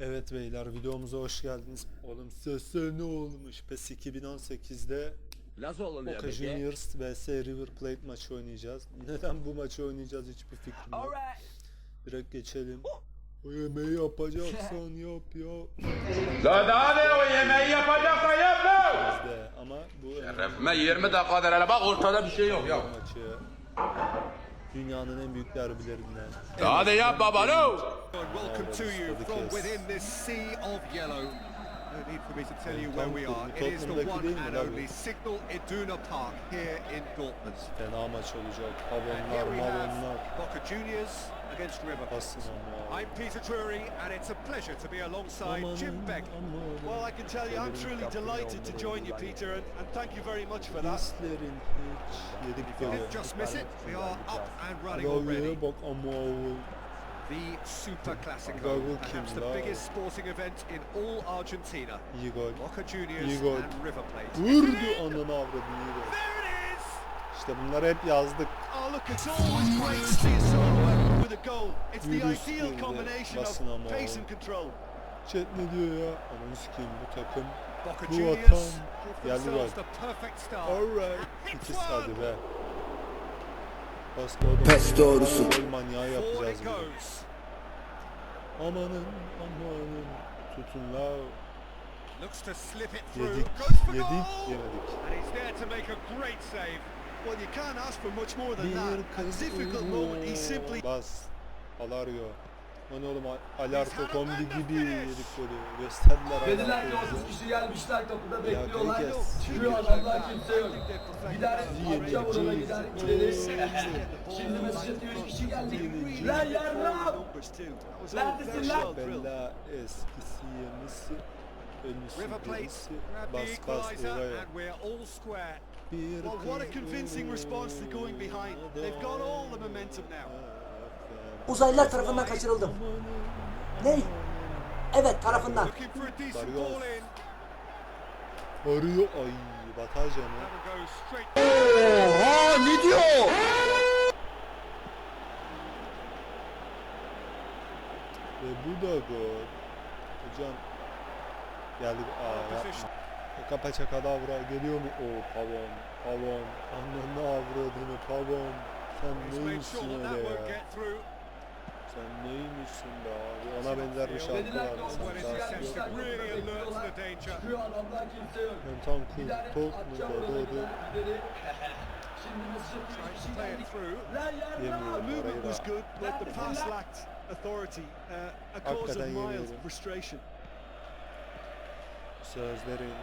Evet beyler videomuza hoş geldiniz. Oğlum sese ne olmuş? PES 2018'de Nasıl oluyor Boca peki? Juniors vs River Plate maçı oynayacağız. Neden bu maçı oynayacağız hiçbir fikrim yok. Alright. Direkt geçelim. O yemeği yapacaksan yap ya. La daha ne o yemeği yapacaksan yap lan. Bizde ama bu Şerefime 20 dakikadır hele bak ortada bir şey yok ya. maçı. Dünyanın en büyük derbilerinden. Hadi yap baba. Welcome uh, to you from within this sea of yellow. No need for me to tell you where we are. It is the one and only Signal Iduna Park here in Dortmund. Fena maç olacak. And here we have malonlar. Boca Juniors against River. I'm Peter Drury and it's a pleasure to be alongside Jim Beck. Well, I can tell you, I'm truly delighted to join you, Peter, and, and thank you very much for that. Hislerin hiç yedik golü. Didn't just miss it. We are up and running already. The Super Classico, perhaps the biggest sporting event in all Argentina. İyi gol. Boca Juniors İyi gol. and River Plate. Vurdu ananı avradını iyi gol. There it is! İşte bunları hep yazdık. Oh, look, it's always great to see a solo with a goal. It's the ideal combination of pace and control. Chat ne diyor ya? Ananı sikeyim bu takım. Boca Bu Juniors atan give geldi gol. Alright. One. hadi be. Pes doğrusu. Manyağı yapacağız. Amanın amanın. Tutun la. Yedik. Yedik. Yemedik. And he's there to make a great save. Well, you can't ask for much more than Bir kız difficult moment, he simply Bas. Alario. O ne oğlum Alarko kombi gibi yedik golü. Gösterdiler Dediler ki Alarko'yu 30 kişi gelmişler kapıda bekliyorlar. Çıkıyor adamlar kimse yok. Gider amca yedi, gider ileri. Şimdi mesaj atıyor 3 kişi geldik. Lan all Neredesin lan? Bella eskisi yenisi. River Plate grab the equaliser and we're all square. Bir Well, what a convincing response to going behind. They've got all the momentum now. Uzaylılar tarafından kaçırıldım. Ne? Evet tarafından. Looking for a decent Barrios. ball in. Arıyor ay go straight. Oha ne diyor? Ve bu da gol. Hocam geldik aa yapma. Kapa çakadavra geliyor mu? O pavon. Pavon. Ananı avradını pavon. Sen neymişsin öyle ya? Sen neymişsin be abi? Ona benzer bir şarkı var. ki Well, 30 it's kişi a sense gelmişler that kapıda really alerts bekliyorlar. the danger. Çıkıyor adamlar kimse yok. Ben tam kul Tottenham'da atacağım buraya doğdu. Şimdi mesaj atıyor 3 Tries to kişi play it geldik. through. Lan yarram! Yemiyor. The movement Orayı was da- good, but the pass lacked authority. Uh, a cause of Hakikaten mild frustration. Sözlerin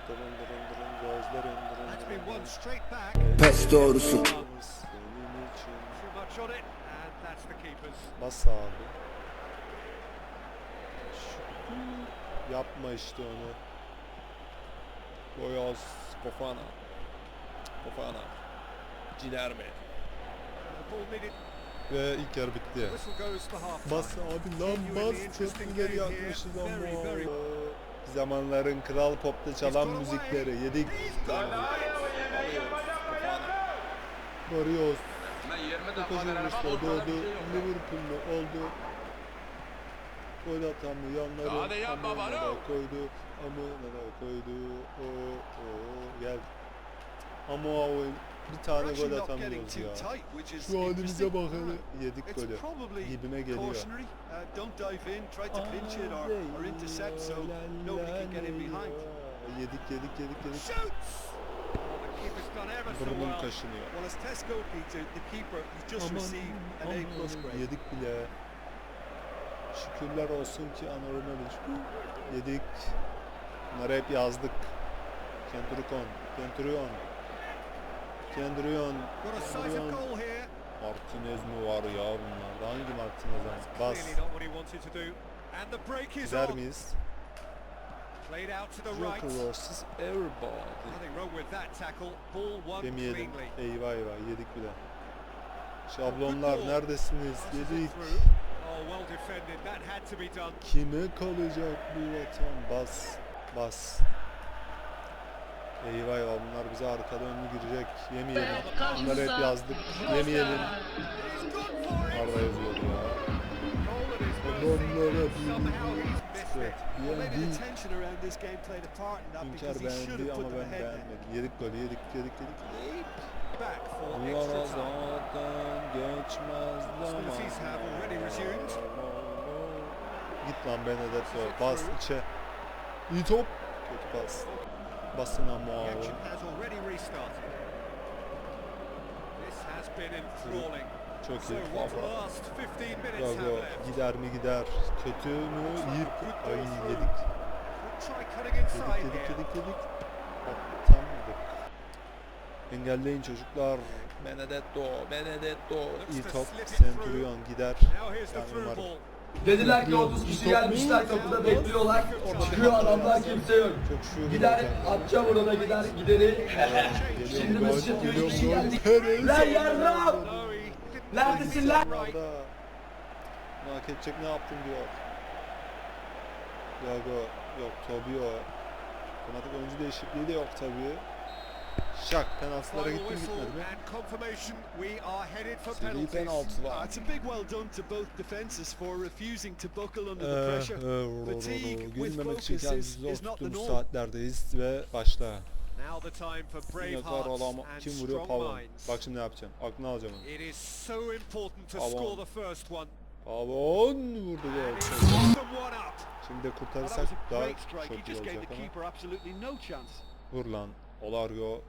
gözlerin. Pes doğrusu. Senin için Bas abi. Şu- Yapma işte onu. Boyaz Kofana. Kofana. Ciler mi? The ball needed. Ve ilk yarı bitti. Bas abi lan bas. Çok güzel yapmışız ama. Zamanların kral popta çalan müzikleri yedik. La daha ne o yemeği yapacaksan yap lan. Varıyoruz. Ben 20 Çok dakikadır hele üzülmüş bak de ortada doğdu. bir yok ya. Liverpool mu oldu? Gol atan mı yanları amına koydu. Amına koydu. O o gel. Ama o bir tane gol atamıyoruz ya. Şu halimize bak hele. Yedik golü. Gibime geliyor. Uh. Yedik yedik yedik yedik. Well. kaşınıyor. Aman. Yedik bile. Şükürler olsun ki Anadolu'na Yedik. Bunları hep yazdık. Kenturikon, Kenturion. Kendrion, Kendrion. Martinez mi var ya bunlarda? Hangi Martinez? Bas. Gider miyiz? Played out to the right. Joker versus everybody. Nothing wrong with that tackle. Ball won Yemeyelim. cleanly. Eyvah eyvah yedik bile. Şablonlar neredesiniz? Yedik. Oh, well defended. That had to be done. Kime kalacak bu vatan? Bas. Bas. Eyvah eyvah bunlar bize arkada önlü girecek. Yemeyelim. Bunları hep yazdık. Yemeyelim. Arda yazıyordu ya. Somehow bir. Evet, yendi. tension around this game played a part in that Hünkar because he should beğendi have ama ben beğenmedim. Yedik golü yedik yedik yedik. Back for Bunlara extra time. zaten geçmez Hostilities have already resumed. Git lan Benedetto. Bas içe. İyi top. Kötü pas. Basın ama abi. This has been enthralling. Çok iyi. what last 15 minutes Go have go. left? Gider mi gider. Kötü mü? İyi. Ay yedik. Yedik yedik yedik yedik. Atamadık. Engelleyin çocuklar. Benedetto. Benedetto. İyi top. Centurion gider. Yani umarım. Dediler ki 30 kişi gelmişler kapıda bekliyorlar. Çıkıyor adamlar kimse yok. Gider atacağım orada gider gideri. Şimdi diyor mu kişi geldik. Lan yardım! Neredesin lan? Bunu hak edecek ne yaptın diyor. Yago yok Tobio. Fanatik oyuncu değişikliği de yok tabii. Şak penaltılara whistle gitmedi mi? Seri penaltı Uh, var. it's a big well done to both defences for refusing to buckle under the pressure. e, Fatigue with Gülmemek için focus kendimizi is, not the norm. saatlerdeyiz ve başla. Yine karalama kim vuruyor Pavon. Bak şimdi ne yapacağım. Aklını alacağım onu. It is so important to score the first one. Pavon vurdu gol. Şimdi kurtarırsak daha çok iyi olacak ama. Vur lan. Olargo.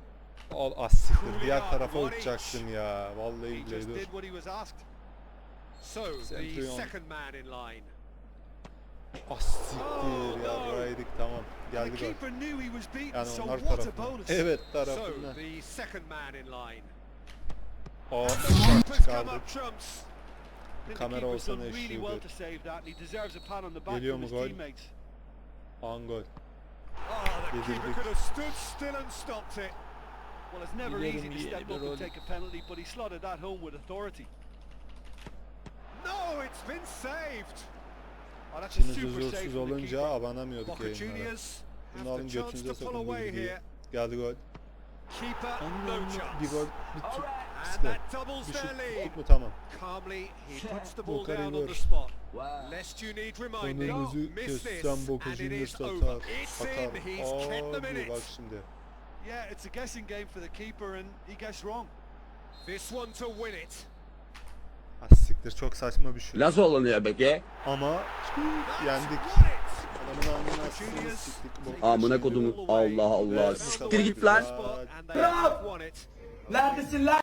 Al assiktir. Diğer Kulia, tarafa Moric. uçacaktım ya. Vallahi billahi dur. Centurion. Ah, Asiktir ya Raydik tamam. Geldi gol. Yani onlar tarafından. Evet tarafından. O oh, çıkardık. Kamera olsa ne işi Geliyor mu gol? An gol. Yedirdik. Well, it's never easy to step up and take a penalty, but he slotted that home with authority. No, it's been saved. Save huzursuz olunca abanamıyorduk yayınlara. Bunu alın götünüze sokun gibi. here. Geldi gol. Bir gol. Bir tut. Doubles Bir şut mu tamam. You need reminding, Önünüzü kessem Boca and it Juniors is over. atar. It's Atar. in, he's kept them in Abi bak şimdi. Yeah, it's a guessing game for the keeper, and he gets wrong. This one to win it. Ah siktir çok saçma bir şey. Nasıl olunuyor peki? Ama yendik. Adamın alnını aslında siktik. Amına kodumun Allah Allah. Siktir git lan. İt. Neredesin lan?